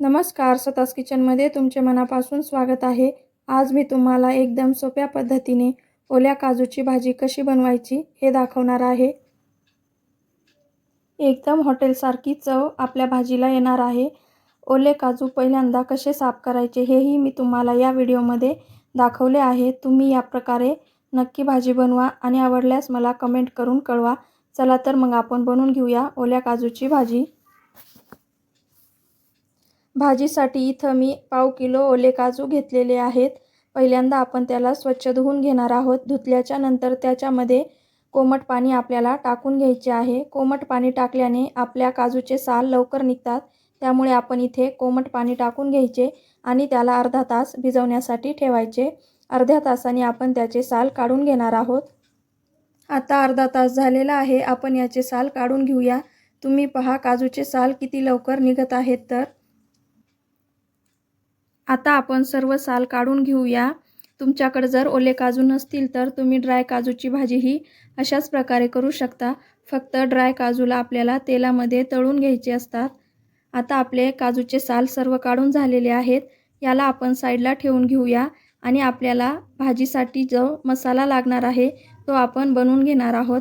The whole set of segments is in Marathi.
नमस्कार स्वतःच किचनमध्ये तुमचे मनापासून स्वागत आहे. आज मी तुम्हाला एकदम सोप्या पद्धतीने ओल्या काजूची भाजी कशी बनवायची हे दाखवणार आहे. एकदम हॉटेलसारखी चव आपल्या भाजीला येणार आहे. ओले काजू पहिल्यांदा कसे साफ करायचे हेही मी तुम्हाला या व्हिडिओमध्ये दाखवले आहे. तुम्ही या प्रकारे नक्की भाजी बनवा आणि आवडल्यास मला कमेंट करून कळवा. चला तर मग आपण बनवून घेऊया ओल्या काजूची भाजी. भाजीसाठी इथं मी पाव किलो ओले काजू घेतलेले आहेत. पहिल्यांदा आपण त्याला स्वच्छ धुवून घेणार आहोत. धुतल्याच्या नंतर त्याच्यामध्ये कोमट पाणी आपल्याला टाकून घ्यायचे आहे. कोमट पाणी टाकल्याने आपल्या काजूचे साल लवकर निघतात. त्यामुळे आपण इथे कोमट पाणी टाकून घ्यायचे आणि त्याला अर्धा तास भिजवण्यासाठी ठेवायचे. अर्ध्या तासाने आपण त्याचे साल काढून घेणार आहोत. आता अर्धा तास झालेला आहे. आपण याचे साल काढून घेऊया. तुम्ही पहा काजूचे साल किती लवकर निघत आहेत तर. आता आपण सर्व साल काढून घेऊया. तुमच्याकडे जर ओले काजू नसतील तर तुम्ही ड्राय काजूची भाजीही अशाच प्रकारे करू शकता. फक्त ड्राय काजूला आपल्याला तेलामध्ये तळून घ्यायचे असतात. आता आपले काजूचे साल सर्व काढून झालेले आहेत. याला आपण साईडला ठेवून घेऊया आणि आपल्याला भाजीसाठी जो मसाला लागणार आहे तो आपण बनवून घेणार आहोत.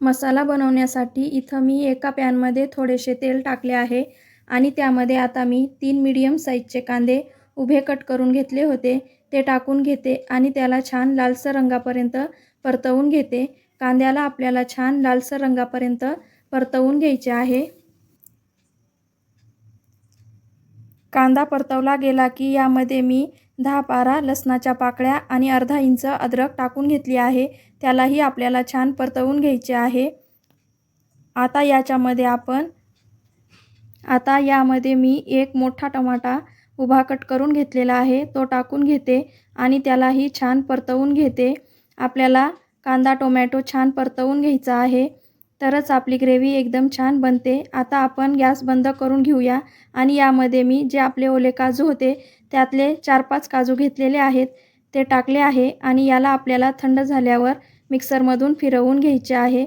मसाला बनवण्यासाठी इथं मी एका पॅनमध्ये थोडेसे तेल टाकले आहे. आणि त्यामध्ये आता मी तीन मीडियम साईजचे कांदे उभे कट करून घेतले होते. ते टाकून घेते आणि त्याला छान लालसर रंगापर्यंत परतवून घेते. कांद्याला आपल्याला छान लालसर रंगापर्यंत परतवून घ्यायचे आहे. कांदा परतवला गेला की यामध्ये मी दहा बारा लसणाच्या पाकळ्या आणि अर्धा इंच अद्रक टाकून घेतली आहे. त्यालाही आपल्याला छान परतवून घ्यायचे आहे. आता याच्यामध्ये आपण आता यामध्ये मी एक मोठा टमाटा उभा कट करून घेतलेला आहे. तो टाकून घेते आणि त्यालाही छान परतवून घेते. आपल्याला कांदा टोमॅटो छान परतवून घ्यायचा आहे. तरच आपली ग्रेव्ही एकदम छान बनते. आता आपण गॅस बंद करून घेऊया आणि यामध्ये मी जे आपले ओले काजू होते त्यातले चार पाच काजू घेतलेले आहेत. ते टाकले आहे आणि याला आपल्याला थंड झाल्यावर मिक्सरमधून फिरवून घ्यायचे आहे.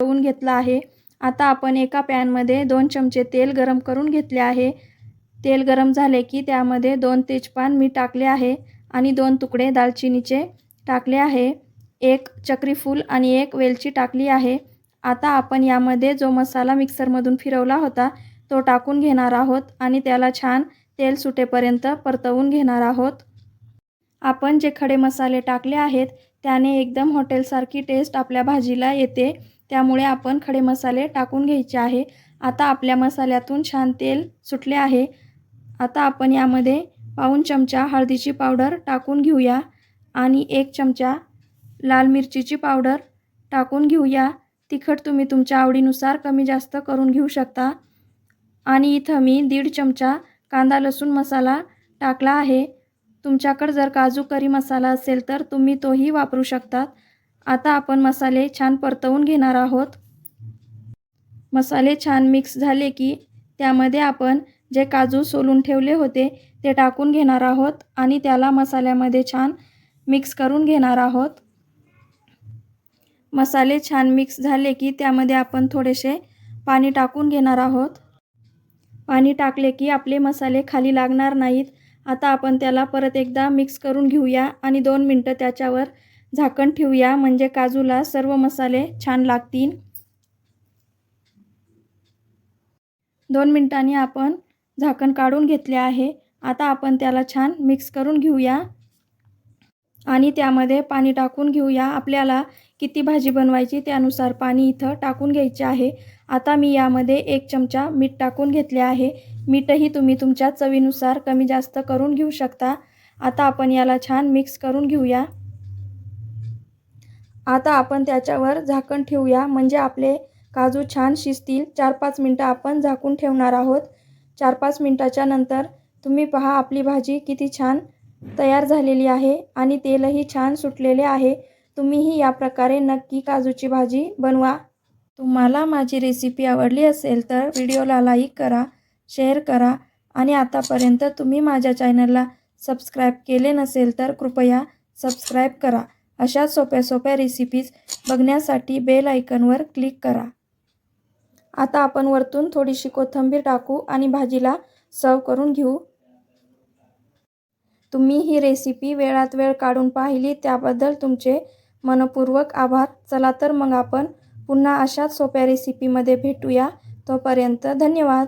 फिरवून घेतलं आहे. आता आपण एका पॅनमध्ये दोन चमचे तेल गरम करून घेतले आहे. तेल गरम झाले की त्यामध्ये दोन तेजपान मी टाकले आहे आणि दोन तुकडे दालचिनीचे टाकले आहे. एक चक्रीफूल आणि एक वेलची टाकली आहे. आता आपण यामध्ये जो मसाला मिक्सरमधून फिरवला होता तो टाकून घेणार आहोत आणि त्याला छान तेल सुटेपर्यंत परतवून घेणार आहोत. आपण जे खडे मसाले टाकले आहेत त्याने एकदम हॉटेलसारखी टेस्ट आपल्या भाजीला येते. त्यामुळे आपण खडे मसाले टाकून घ्यायचे आहे. आता आपल्या मसाल्यातून छान तेल सुटले आहे. आता आपण यामध्ये पाऊन चमचा हळदीची पावडर टाकून घेऊया आणि एक चमचा लाल मिरचीची पावडर टाकून घेऊया. तिखट तुम्ही तुमच्या आवडीनुसार कमी जास्त करून घेऊ शकता. आणि इथं मी दीड चमचा कांदा लसूण मसाला टाकला आहे. तुमच्याकडं जर काजू करी मसाला असेल तर तुम्ही तोही वापरू शकतात. आता आपण मसाले छान परतवून घेणार आहोत. मसाले छान मिक्स झाले की त्यामध्ये आपण जे काजू सोलून ठेवले होते ते टाकून घेणार आहोत आणि त्याला मसाल्यामध्ये छान मिक्स करून घेणार आहोत. मसाले छान मिक्स झाले की त्यामध्ये आपण थोडेसे पाणी टाकून घेणार आहोत. पाणी टाकले की आपले मसाले खाली लागणार नाहीत. आता आपण त्याला परत एकदा मिक्स करून घेऊया आणि दोन मिनटं त्याच्यावर झाकण ठेवूया. म्हणजे काजूला सर्व मसाले छान लागतील. दोन मिनटांनी आपण झाकण काढून घेतले आहे. आता आपण त्याला छान मिक्स करून घेऊया. आणि त्यामध्ये पाणी टाकून घेऊया. आपल्याला किती भाजी बनवायची त्यानुसार पाणी इथं टाकून घ्यायचे आहे. आता मी यामध्ये एक चमचा मीठ टाकून घेतले आहे. मीठही तुम्ही तुमच्या चवीनुसार कमी जास्त करून घेऊ शकता. आता आपण याला छान मिक्स करून घेऊया. आता आपण त्याच्यावर झाकण ठेवूया. म्हणजे आपले काजू छान शिजतील. चार पाच मिनटं आपण झाकून ठेवणार आहोत. चार पाच मिनटाच्या नंतर तुम्ही पहा आपली भाजी किती छान तयार झालेली आहे आणि तेलही छान सुटलेले आहे. तुम्हीही या प्रकारे नक्की काजूची भाजी बनवा. तुम्हाला माझी रेसिपी आवडली असेल तर व्हिडिओला लाईक करा शेअर करा आणि आतापर्यंत तुम्ही माझ्या चॅनलला सबस्क्राईब केले नसेल तर कृपया सबस्क्राईब करा. अशा सोप्या सोप्या रेसिपीज बघण्यासाठी बेल आयकनवर क्लिक करा. आता आपण वरतून थोडीशी कोथिंबीर टाकू आणि भाजीला सर्व करून घेऊ. तुम्ही ही रेसिपी वेळात वेळ काढून पाहिली त्याबद्दल तुमचे मनपूर्वक आभार. चला तर मग आपण पुन्हा अशाच सोप्या रेसिपीमध्ये भेटूया. तोपर्यंत धन्यवाद.